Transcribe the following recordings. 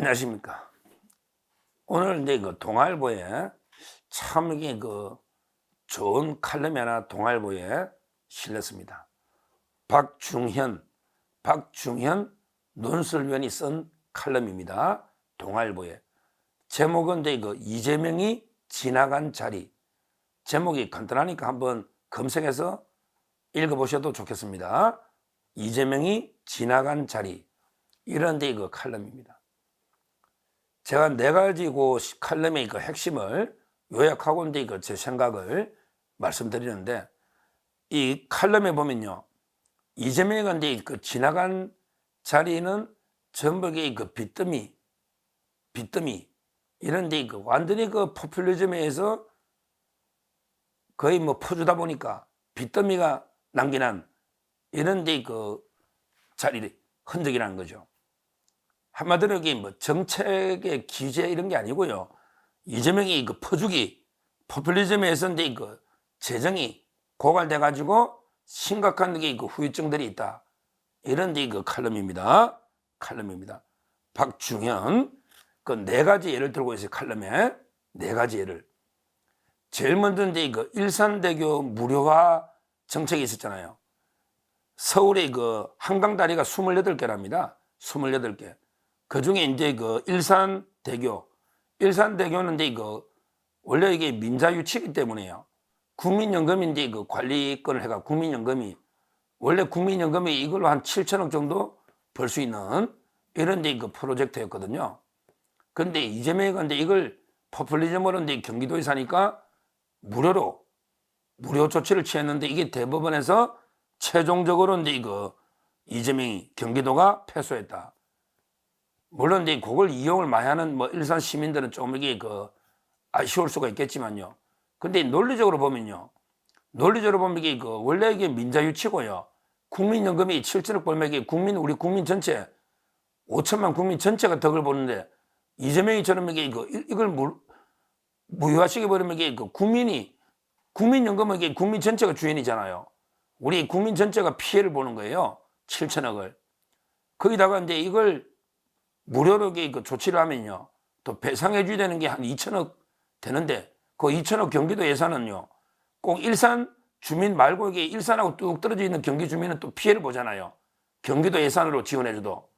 안녕하십니까. 오늘 이제 그 동아일보에 참 이게 그 좋은 칼럼이 하나 동아일보에 실렸습니다. 박중현, 박중현 논설위원이 쓴 칼럼입니다. 동아일보에. 제목은 이제 그 이재명이 지나간 자리. 제목이 간단하니까 한번 검색해서 읽어보셔도 좋겠습니다. 이재명이 지나간 자리. 이런 데그 칼럼입니다. 제가 네 가지 그 칼럼의 그 핵심을 요약하고 이제 그제 생각을 말씀드리는데 이 칼럼에 보면요. 이재명이 이제 그 지나간 자리는 전북의 그 빚더미, 빚더미 이런 데 그 완전히 그 포퓰리즘에서 거의 뭐 퍼주다 보니까 빚더미가 남기는 이런 데 그 자리 흔적이라는 거죠. 한마디로 이게 뭐 정책의 기재 이런 게 아니고요. 이재명이 그 퍼주기 포퓰리즘에서 이제 그 재정이 고갈돼 가지고 심각한 게그 후유증들이 있다. 이런 데그 칼럼입니다. 칼럼입니다. 박중현 그 네 가지 예를 들고 있어요. 칼럼에 네 가지 예를. 제일 먼저 이제 그 일산대교 무료화 정책이 있었잖아요. 서울의 그 한강다리가 28개랍니다. 28개. 그 중에 이제 그 일산대교, 일산대교는 이제 그 원래 이게 민자유치기 때문에요. 국민연금이 이제 그 관리권을 해가 국민연금이 원래 국민연금이 이걸로 한 7천억 정도 벌 수 있는 이런 데그 프로젝트였거든요. 근데 이재명이 근데 이걸 포퓰리즘으로 이제 경기도에 사니까 무료로 무료 조치를 취했는데 이게 대법원에서 최종적으로 이제 이거 이재명이 경기도가 패소했다. 물론 이제 그걸 이용을 많이 하는 뭐 일산 시민들은 좀 이게 그 아쉬울 수가 있겠지만요. 근데 논리적으로 보면요. 논리적으로 보면 이게 그 원래 이게 민자유치고요. 국민연금이 7천억 벌면 이게 국민 우리 국민 전체 5천만 국민 전체가 덕을 보는데 이재명이처럼 이게 그 이걸 무, 무효화시켜 버리면 이게 그 국민이 국민연금은 이게 국민 전체가 주인이잖아요. 우리 국민 전체가 피해를 보는 거예요. 7천억을. 거기다가 이제 이걸 무료로 그 조치를 하면요. 또 배상해 줘야 되는 게 한 2천억 되는데 그 2천억 경기도 예산은요. 꼭 일산 주민 말고 이게 일산하고 뚝 떨어져 있는 경기 주민은 또 피해를 보잖아요. 경기도 예산으로 지원해 줘도.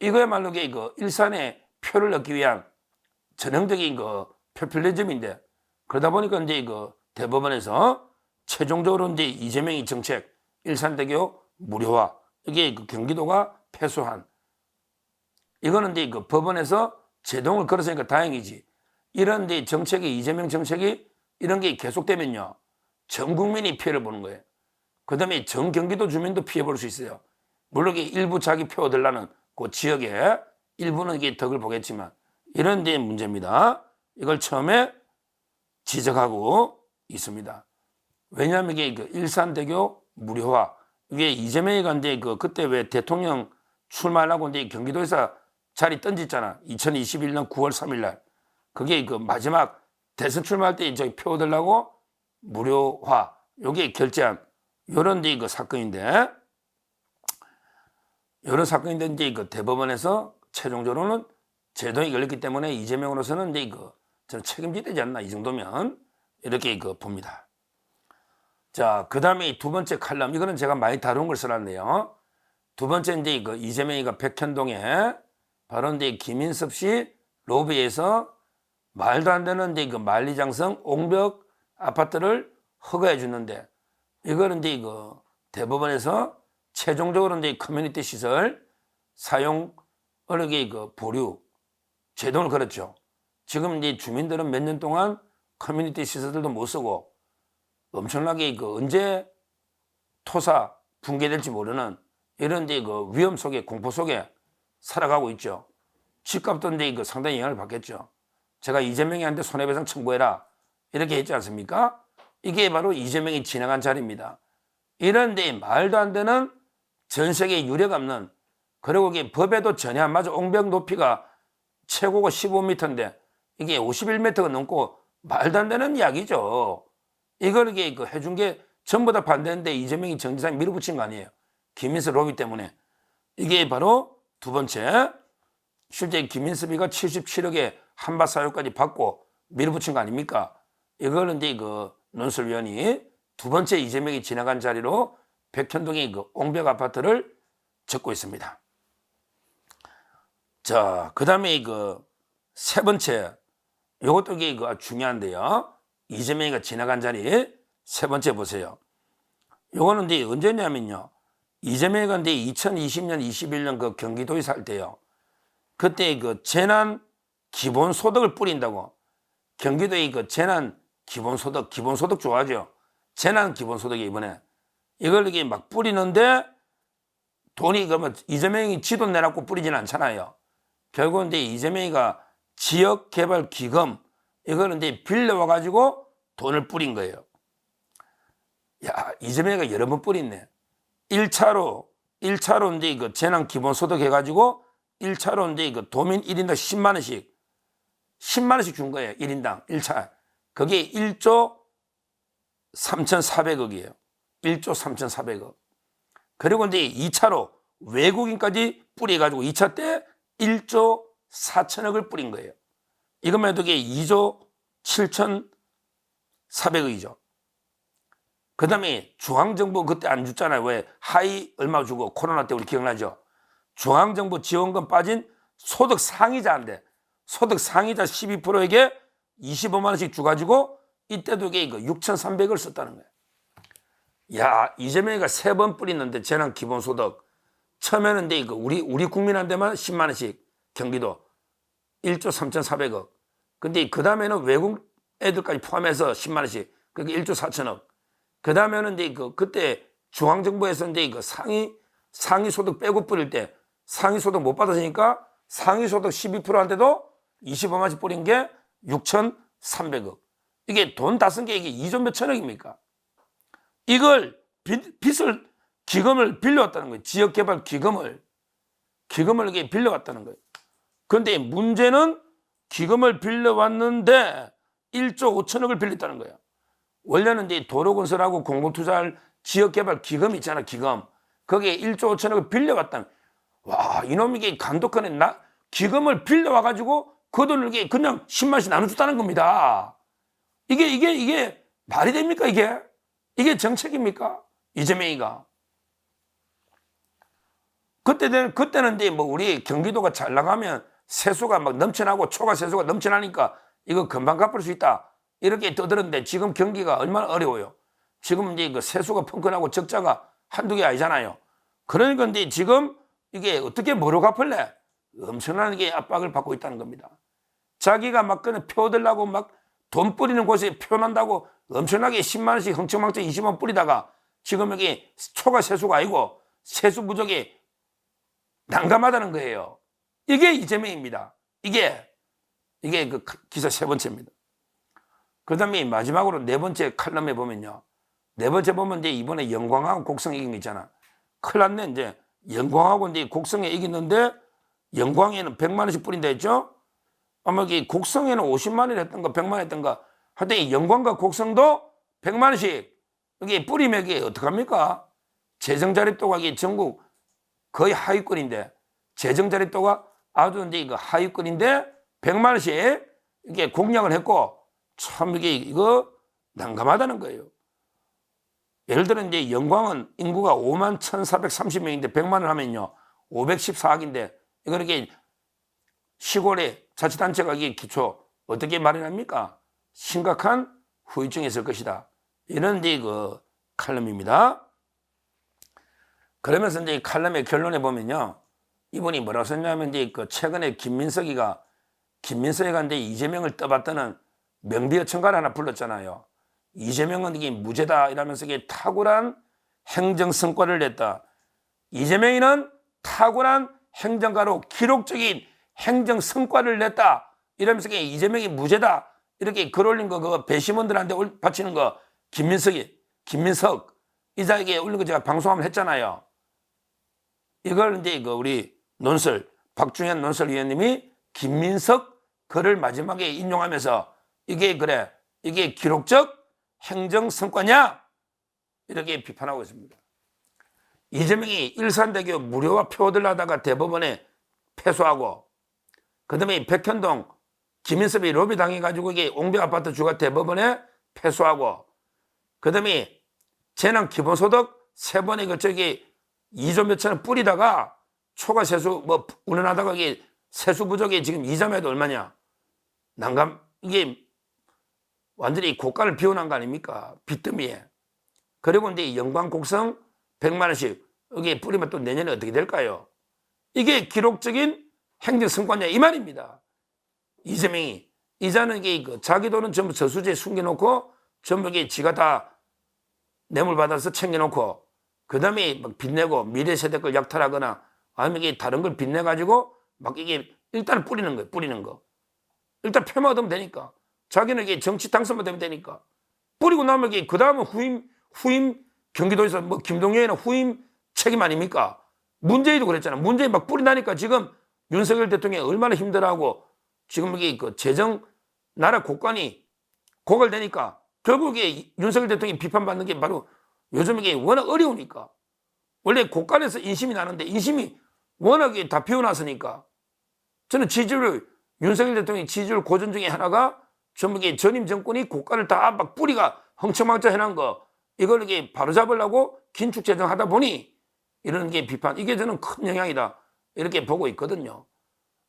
이거야말로 이게 그 일산에 표를 얻기 위한 전형적인 그 표퓰리즘인데 그러다 보니까 이제 그 대법원에서 최종적으로 이제 이재명이 정책 일산대교 무료화 이게 그 경기도가 패소한 이거는 이제 그 법원에서 제동을 걸었으니까 다행이지. 이런 데 정책이 이재명 정책이 이런 게 계속되면요. 전 국민이 피해를 보는 거예요. 그 다음에 전 경기도 주민도 피해 볼 수 있어요. 물론 일부 자기 표 얻으려는 그 지역에 일부는 이게 덕을 보겠지만 이런 데 문제입니다. 이걸 처음에 지적하고 있습니다. 왜냐하면 이게 그 일산대교 무료화 이게 이재명이 간데 그 그때 왜 대통령 출마하려고 이제 경기도에서 자리 던졌잖아. 2021년 9월 3일 날. 그게 그 마지막 대선 출마할 때 저기 표 얻으려고 무료화 요게 결제한 요런 데그 사건인데 요런 사건인데 이제 그 대법원에서 최종적으로는 제동이 걸렸기 때문에 이재명으로서는 이제 그 저는 책임져야 되지 않나 이 정도면 이렇게 그 봅니다. 자, 그 다음에 두 번째 칼럼 이거는 제가 많이 다룬 걸 써놨네요. 두 번째 이제 그 이재명이가 백현동에 이제 김인섭 씨 로비에서 말도 안 되는 이제 그 만리장성 옹벽 아파트를 허가해 주는데 이거는 이제 그 대법원에서 최종적으로 이제 커뮤니티 시설 사용 어력의 그 보류 제동을 걸었죠. 지금 이제 주민들은 몇 년 동안 커뮤니티 시설들도 못 쓰고 엄청나게 그 언제 토사 붕괴될지 모르는 이런 이제 그 위험 속에 공포 속에 살아가고 있죠. 집값도 이제 그 상당히 영향을 받겠죠. 제가 이재명이한테 손해배상 청구해라 이렇게 했지 않습니까? 이게 바로 이재명이 지나간 자리입니다. 이런데 말도 안 되는 전 세계 유례가 없는 그리고 이게 법에도 전혀 안 맞아 옹벽 높이가 최고가 15m인데 이게 51m가 넘고 말도 안 되는 이야기죠. 이걸 이게 그 해준 게 전부 다 반대인데 이재명이 정지상 밀어붙인 거 아니에요. 김인수 로비 때문에. 이게 바로 두 번째 실제 김민섭이가 77억에 한밭 사유까지 받고 밀어붙인 거 아닙니까? 이거는 이제 그 논설위원이 두 번째 이재명이 지나간 자리로 백현동의 그 옹벽 아파트를 적고 있습니다. 자, 그 다음에 그 세 번째, 요것도 이게 그 중요한데요. 이재명이가 지나간 자리 세 번째 보세요. 요거는 이제 언제냐면요. 이재명이가 이제 2020년, 21년 그 경기도에 살 때요. 그때 그 재난 기본 소득을 뿌린다고 경기도의 그 재난 기본 소득, 기본 소득 좋아하죠. 재난 기본 소득이 이번에 이걸 이게 막 뿌리는데 돈이 그러면 이재명이 지도 내놓고 뿌리지는 않잖아요. 결국은 이제 이재명이가 지역 개발 기금 이거는 이제 빌려와 가지고 돈을 뿌린 거예요. 야 이재명이가 여러 번 뿌렸네. 1차로 1차로 이제 그 재난 기본소득 해가지고 1차로 이제 그 도민 1인당 10만 원씩 10만 원씩 준 거예요. 1인당 1차. 그게 1조 3,400억이에요. 1조 3,400억. 그리고 이제 2차로 외국인까지 뿌려가지고 2차 때 1조 4천억을 뿌린 거예요. 이것만 해도 이게 2조 7,400억이죠. 그 다음에 중앙정부 그때 안 줬잖아요. 왜? 하이 얼마 주고 코로나 때 우리 기억나죠? 중앙정부 지원금 빠진 소득 상위자인데 소득 상위자 12%에게 25만 원씩 주가지고 이때도 이게 6,300을 썼다는 거예요. 야 이재명이가 세 번 뿌리는데 재난 기본소득 처음에는 근데 이거 우리 우리 국민한테만 10만 원씩 경기도 1조 3,400억. 근데 그 다음에는 외국 애들까지 포함해서 10만 원씩 그게 1조 4천억. 그 다음에는 이제 그 그때 중앙정부에서 이제 그 상위 상위 소득 빼고 뿌릴 때 상위 소득 못 받았으니까 상위 소득 12%한테도 25만씩 뿌린 게 6,300억. 이게 돈 다 쓴 게 이게 2조 몇천억입니까? 이걸 빚, 빚을 기금을 빌려왔다는 거예요. 지역개발 기금을 기금을 이게 빌려왔다는 거예요. 그런데 문제는 기금을 빌려왔는데 1조 5천억을 빌렸다는 거예요. 원래는 이제 도로건설하고 공공투자할 지역개발 기금 있잖아, 기금. 거기에 1조 5천억을 빌려왔다는. 와, 이놈이 게 감독관에 나, 기금을 빌려와 가지고 그 돈을 그냥 10만씩 나눠줬다는 겁니다. 이게, 이게, 이게 말이 됩니까, 이게? 이게 정책입니까? 이재명이가. 그때 는, 그때는 이제 뭐 우리 경기도가 잘 나가면 세수가 막 넘쳐나고 초과 세수가 넘쳐나니까 이거 금방 갚을 수 있다. 이렇게 떠들었는데 지금 경기가 얼마나 어려워요. 지금 이제 그 세수가 펑크나고 적자가 한두 개 아니잖아요. 그러니까 이제 지금 이게 어떻게 뭐로 갚을래? 엄청나게 압박을 받고 있다는 겁니다. 자기가 막 그냥 표들라고 막 돈 뿌리는 곳에 표난다고 엄청나게 10만 원씩 흥청망청 20만 원 뿌리다가 지금 여기 초과 세수가 아니고 세수 부족이 난감하다는 거예요. 이게 이재명입니다. 이게 이게 그 기사 세 번째입니다. 그 다음에 마지막으로 네 번째 칼럼에 보면요. 네 번째 보면 이제 이번에 영광하고 곡성에 이긴 거 있잖아. 큰일 났네. 이제 영광하고 이제 곡성에 이겼는데 영광에는 100만 원씩 뿌린다 했죠? 아마 이 곡성에는 50만 원 했던가 100만 원 했던가 하여튼 이 영광과 곡성도 100만 원씩 이게 뿌리면 이게 어떡합니까? 재정자립도가 이게 전국 거의 하위권인데 재정자립도가 아주 이제 이거 하위권인데 100만 원씩 이게 공약을 했고 참 이게 이거 난감하다는 거예요. 예를 들어 이제 영광은 인구가 5만 1,430명인데 100만 원 하면요. 514억인데 이거 이렇게 시골에 자치단체가 이게 기초 어떻게 마련합니까? 심각한 후유증이 있을 것이다. 이런 이제 그 칼럼입니다. 그러면서 이제 칼럼의 결론에 보면요. 이분이 뭐라고 썼냐면 이제 그 최근에 김민석이가 김민석이가 이제 이재명을 떠받드는 명비어 청가를 하나 불렀잖아요. 이재명은 이게 무죄다 이러면서 이게 탁월한 행정 성과를 냈다. 이재명이는 탁월한 행정가로 기록적인 행정 성과를 냈다. 이러면서 이게 이재명이 무죄다. 이렇게 글 올린 거, 그 배심원들한테 올- 바치는 거, 김민석이, 김민석, 이자에게 올린 거 제가 방송 한번 했잖아요. 이걸 이제 그 우리 논설, 박중현 논설위원님이 김민석 글을 마지막에 인용하면서 이게 그래, 이게 기록적 행정 성과냐? 이렇게 비판하고 있습니다. 이재명이 일산대교 무료화 표들 하다가 대법원에 패소하고 그 다음에 백현동 김인섭이 로비 당해가지고 이게 옹배 아파트 주가 대법원에 패소하고 그 다음에 재난 기본소득 세 번에 그 저기 2조 몇천원 뿌리다가 초과 세수 뭐 운운하다가 이게 세수 부족이 지금 이자매도 얼마냐 난감 이게 완전히 고가를 비워난 거 아닙니까 빚더미에 그리고 이제 영광 곡성 100만 원씩 여기에 뿌리면 또 내년에 어떻게 될까요? 이게 기록적인 행정 성과냐 이 말입니다. 이재명이 이자는 그 자기 돈은 전부 저수지에 숨겨놓고 전부 이게 지가 다 뇌물 받아서 챙겨놓고 그 다음에 막 빚내고 미래 세대 걸 약탈하거나 아니면 이게 다른 걸 빚내 가지고 막 이게 일단 뿌리는 거예요. 뿌리는 거. 일단 얻으면 되니까 자기는 정치 당선만 되면 되니까 뿌리고 나면 그 다음은 후임 후임 경기도에서 뭐 김동연이나 후임 책임 아닙니까? 문재인도 그랬잖아. 문재인 막 뿌린다니까 지금 윤석열 대통령이 얼마나 힘들어하고 지금 이게 그 재정 나라 국관이 고갈되니까 결국에 윤석열 대통령이 비판받는 게 바로 요즘 이게 워낙 어려우니까 원래 국간에서 인심이 나는데 인심이 워낙에 다 비워놨으니까 저는 지지율 윤석열 대통령의 지지율 고전 중에 하나가 전부 이게 전임 정권이 국가를 다 막 뿌리가 흥청망청 해놓은 거 이걸 이게 바로 잡으려고 긴축 재정하다 보니 이런 게 비판 이게 저는 큰 영향이다 이렇게 보고 있거든요.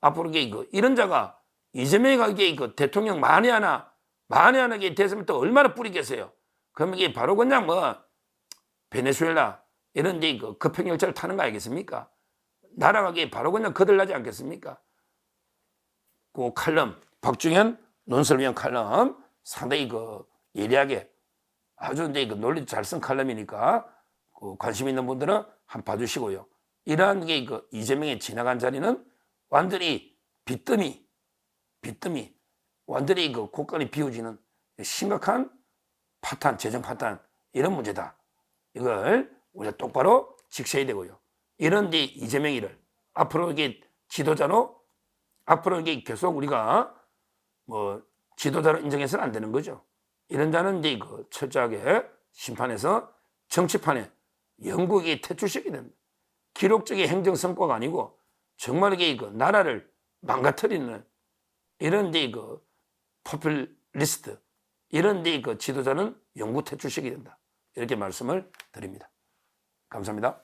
앞으로 이게 그 이런 자가 이재명이가 이게 그 대통령 만에 하나 만에 하나 이게 됐으면 또 얼마나 뿌리겠어요. 그럼 이게 바로 그냥 뭐 베네수엘라 이런 데그 급행 열차를 타는 거 아니겠습니까? 나라가 이게 바로 그냥 거들나지 않겠습니까? 그 칼럼 박중현 논설위원 칼럼 상당히 그 예리하게 아주 이제 그 논리 잘 쓴 칼럼이니까 그 관심 있는 분들은 한번 봐주시고요. 이러한 게 그 이재명의 지나간 자리는 완전히 빚더미, 빚더미, 완전히 그 국간이 비워지는 심각한 파탄, 재정 파탄 이런 문제다. 이걸 우리가 똑바로 직시해야 되고요. 이런 데 이재명이를 앞으로 이게 지도자로 앞으로 이게 계속 우리가 뭐 지도자로 인정해서는 안 되는 거죠. 이런 자는 이제 그 철저하게 심판에서 정치판에 영국이 퇴출시키게 됩니다. 기록적인 행정 성과가 아니고 정말 이게 그 나라를 망가뜨리는 이런 이제 그 포퓰리스트 이런 이제 그 지도자는 영구 퇴출시키게 된다. 이렇게 말씀을 드립니다. 감사합니다.